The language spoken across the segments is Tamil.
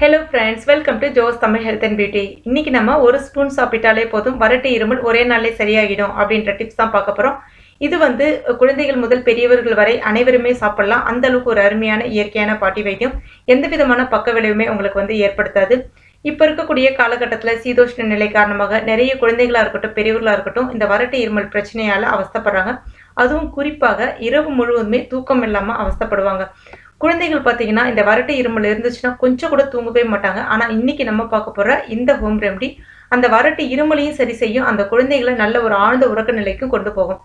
Hello friends welcome to Jo's Tamil health and beauty இன்னைக்கு நம்ம ஒரு ஸ்பூன் சாப்பிட்டாலே போதும் வறட்டு இருமல் ஒரே நாளே சரியாகிடும் அப்படின்ற டிப்ஸ் தான் பார்க்க போகிறோம் இது வந்து குழந்தைகள் முதல் பெரியவர்கள் வரை அனைவருமே சாப்பிடலாம். அந்த அளவுக்கு ஒரு அருமையான இயற்கையான பாட்டி வைத்தியம். எந்த விதமான பக்க விளைவுமே உங்களுக்கு வந்து ஏற்படுத்தாது. இப்போ இருக்கக்கூடிய காலகட்டத்தில் சீதோஷ்ண நிலை காரணமாக நிறைய குழந்தைகளாக இருக்கட்டும் பெரியவர்களாக இருக்கட்டும் இந்த வறட்டு இருமல் பிரச்சனையால் அவஸ்தைப்படுறாங்க. அதுவும் குறிப்பாக இரவு முழுவதுமே தூக்கம் இல்லாமல் அவஸ்தைப்படுவாங்க. குழந்தைகள் பார்த்தீங்கன்னா இந்த வறட்டு இருமல் இருந்துச்சுன்னா கொஞ்சம் கூட தூங்கவே மாட்டாங்க. ஆனால் இன்னைக்கு நம்ம பார்க்க போகிற இந்த ஹோம் ரெமடி அந்த வறட்டு இருமலையும் சரி செய்யும். அந்த குழந்தைகளை நல்ல ஒரு ஆழ்ந்த உறக்க நிலைக்கும் கொண்டு போகும்.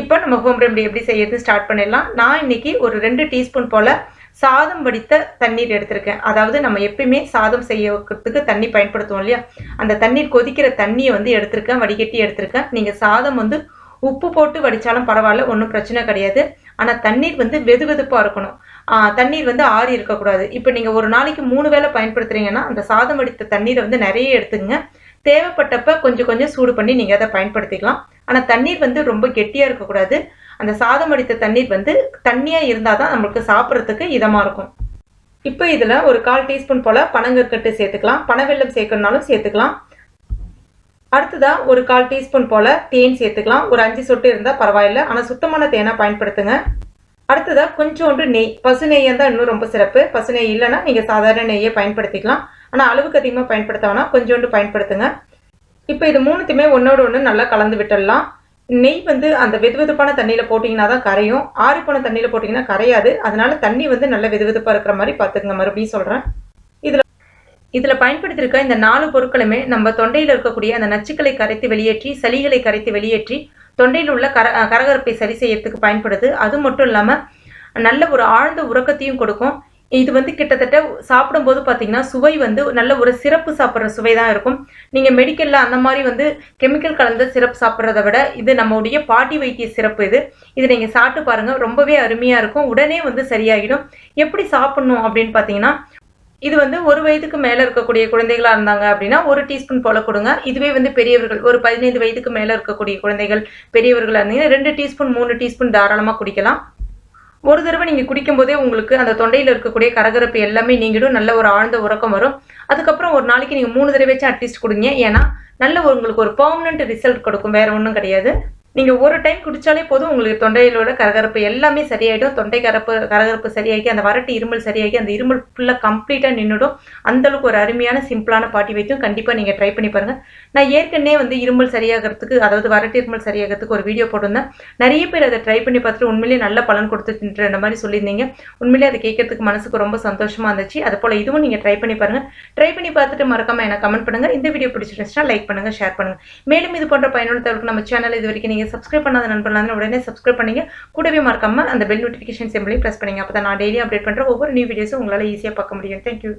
இப்போ நம்ம ஹோம் ரெமடி எப்படி செய்யறது ஸ்டார்ட் பண்ணிடலாம். நான் இன்னைக்கு ஒரு ரெண்டு டீஸ்பூன் போல் சாதம் வடித்த தண்ணீர் எடுத்திருக்கேன். அதாவது நம்ம எப்பயுமே சாதம் செய்யறதுக்கு தண்ணி பயன்படுத்துவோம் இல்லையா? அந்த தண்ணீர் கொதிக்கிற தண்ணியை வந்து எடுத்திருக்கேன் வடிகட்டி எடுத்திருக்கேன். நீங்கள் சாதம் வந்து உப்பு போட்டு வடித்தாலும் பரவாயில்ல ஒன்றும் பிரச்சனை கிடையாது. ஆனால் தண்ணீர் வந்து வெது வெதுப்பாக இருக்கணும் தண்ணீர் வந்து ஆறி இருக்கக்கூடாது. இப்போ நீங்கள் ஒரு நாளைக்கு மூணு வேளை பயன்படுத்துறீங்கன்னா அந்த சாதம் வடித்த தண்ணீரை வந்து நிறைய எடுத்துங்க தேவைப்பட்டப்ப கொஞ்சம் கொஞ்சம் சூடு பண்ணி நீங்கள் அதை பயன்படுத்திக்கலாம். ஆனால் தண்ணீர் வந்து ரொம்ப கெட்டியாக இருக்கக்கூடாது. அந்த சாதம் வடித்த தண்ணீர் வந்து தண்ணியாக இருந்தால் தான் நம்மளுக்கு சாப்பிட்றதுக்கு இதமாக இருக்கும். இப்போ இதில் ஒரு கால் டீஸ்பூன் போல் பனங்கற்கட்டு சேர்த்துக்கலாம். பனவெல்லம் சேர்க்கணுனாலும் சேர்த்துக்கலாம். அடுத்ததாக ஒரு கால் டீஸ்பூன் போல் தேன் சேர்த்துக்கலாம். ஒரு அஞ்சு சொட்டு இருந்தால் பரவாயில்ல. ஆனால் சுத்தமான தேனாக பயன்படுத்துங்க. அடுத்ததாக கொஞ்சோண்டு நெய். பசு நெய்யாக இருந்தால் இன்னும் ரொம்ப சிறப்பு. பசு நெய் இல்லைன்னா நீங்கள் சாதாரண நெய்யை பயன்படுத்திக்கலாம். ஆனால் அளவுக்கு அதிகமாக பயன்படுத்த வேணால் கொஞ்சோண்டு பயன்படுத்துங்க. இப்போ இது மூணுத்தையுமே ஒன்றோடு ஒன்று நல்லா கலந்து விட்டுடலாம். நெய் வந்து அந்த வெதுவெதுப்பான தண்ணியில் போட்டிங்கன்னா தான் கரையும். ஆறிப்போன தண்ணியில் போட்டிங்கன்னா கரையாது. அதனால தண்ணி வந்து நல்ல வெதுவெதுப்பாக இருக்கிற மாதிரி பார்த்துக்குங்க மறுபடியும் சொல்கிறேன் இதில் பயன்படுத்தியிருக்க இந்த நாலு பொருட்களுமே நம்ம தொண்டையில் இருக்கக்கூடிய அந்த நச்சுக்களை கரைத்து வெளியேற்றி சளிகளை கரைத்து வெளியேற்றி தொண்டையில் உள்ள கர கரகரப்பை சரி செய்யறதுக்கு பயன்படுது. அது மட்டும் இல்லாமல் நல்ல ஒரு ஆழ்ந்த உறக்கத்தையும் கொடுக்கும். இது வந்து கிட்டத்தட்ட சாப்பிடும்போது பார்த்தீங்கன்னா சுவை வந்து நல்ல ஒரு சிறப்பு சாப்பிட்ற சுவை தான் இருக்கும். நீங்கள் மெடிக்கலில் அந்த மாதிரி வந்து கெமிக்கல் கலந்த சிறப்பு சாப்பிட்றத விட இது நம்முடைய பாட்டி வைத்திய சிறப்பு இது. இது நீங்கள் சாப்பிட்டு பாருங்கள் ரொம்பவே அருமையாக இருக்கும். உடனே வந்து சரியாகிடும் எப்படி சாப்பிட்ணும் அப்படின்னு பார்த்தீங்கன்னா இது வந்து ஒரு வயதுக்கு மேலே இருக்கக்கூடிய குழந்தைகளாக இருந்தாங்க அப்படின்னா ஒரு டீஸ்பூன் போல கொடுங்க. இதுவே வந்து பெரியவர்கள் ஒரு பதினைந்து வயதுக்கு மேலே இருக்கக்கூடிய குழந்தைகள் பெரியவர்களாக இருந்தீங்கன்னா ரெண்டு டீஸ்பூன் மூணு டீஸ்பூன் தாராளமாக குடிக்கலாம். ஒரு தடவை நீங்கள் குடிக்கும்போதே உங்களுக்கு அந்த தொண்டையில் இருக்கக்கூடிய கரகரப்பு எல்லாமே நீங்கிடும். நல்ல ஒரு ஆழ்ந்த உறக்கம் வரும். அதுக்கப்புறம் ஒரு நாளைக்கு நீங்கள் மூணு தடவை வச்சு அட்லீஸ்ட் கொடுங்க. ஏன்னா நல்ல உங்களுக்கு ஒரு பர்மனண்ட் ரிசல்ட் கொடுக்கும். வேற ஒன்றும் கிடையாது. நீங்கள் ஒரு டைம் குடித்தாலே போதும் உங்களுக்கு தொண்டையிலோட கரகரப்பு எல்லாமே சரியாயிடும். தொண்டை கரப்பு கரகரப்பு சரியாகி அந்த வரட்டு இருமல் சரியாகி அந்த இருமல் ஃபுல்லாக கம்ப்ளீட்டாக நின்றுடும் அந்தளவுக்கு ஒரு அருமையான சிம்பிளான பாட்டி வைத்தியம் கண்டிப்பாக நீங்கள் ட்ரை பண்ணி பாருங்கள் நான் ஏற்கனவே வந்து இருமல் சரியாகிறதுக்கு அதாவது வரட்டு இருமல் சரியாகிறதுக்கு ஒரு வீடியோ போட்டிருந்தேன். நிறைய பேர் அதை ட்ரை பண்ணி பார்த்துட்டு உண்மையிலேயே நல்ல பலன் கொடுத்துட்டுன்ற மாதிரி சொல்லியிருந்தீங்க. உண்மையிலேயே அதை கேட்கறதுக்கு மனசுக்கு ரொம்ப சந்தோஷமாக இருந்துச்சு. அது போல் இதுவும் நீங்கள் ட்ரை பண்ணி பாருங்கள் ட்ரை பண்ணி பார்த்துட்டு மறக்காமல் எனக்கு கமெண்ட் பண்ணுங்கள் இந்த வீடியோ பிடிச்சிருந்துச்சுன்னா லைக் பண்ணுங்கள் ஷேர் பண்ணுங்கள் மேலும் இது போன்ற பயனுள்ள தவிர்க்கு நம்ம சேனல் இது வரைக்கும் நீங்கள் சப்ஸ்கிரைப் பண்ணாத நண்பர்களாக உடனே சப்ஸ்கிரைப் பண்ணிங்க. கூடவே மறக்காம அந்த பெல் நோட்டிஃபிகேஷன் சிம்பிளையும் ப்ரெஸ் பண்ணிங்க. அப்போ தான் நான் டெய்லி அப்டேட் பண்ணுற ஒவ்வொரு நியூ வீடியோஸும் உங்களால் ஈஸியாக பார்க்க முடியும். தேங்க்யூ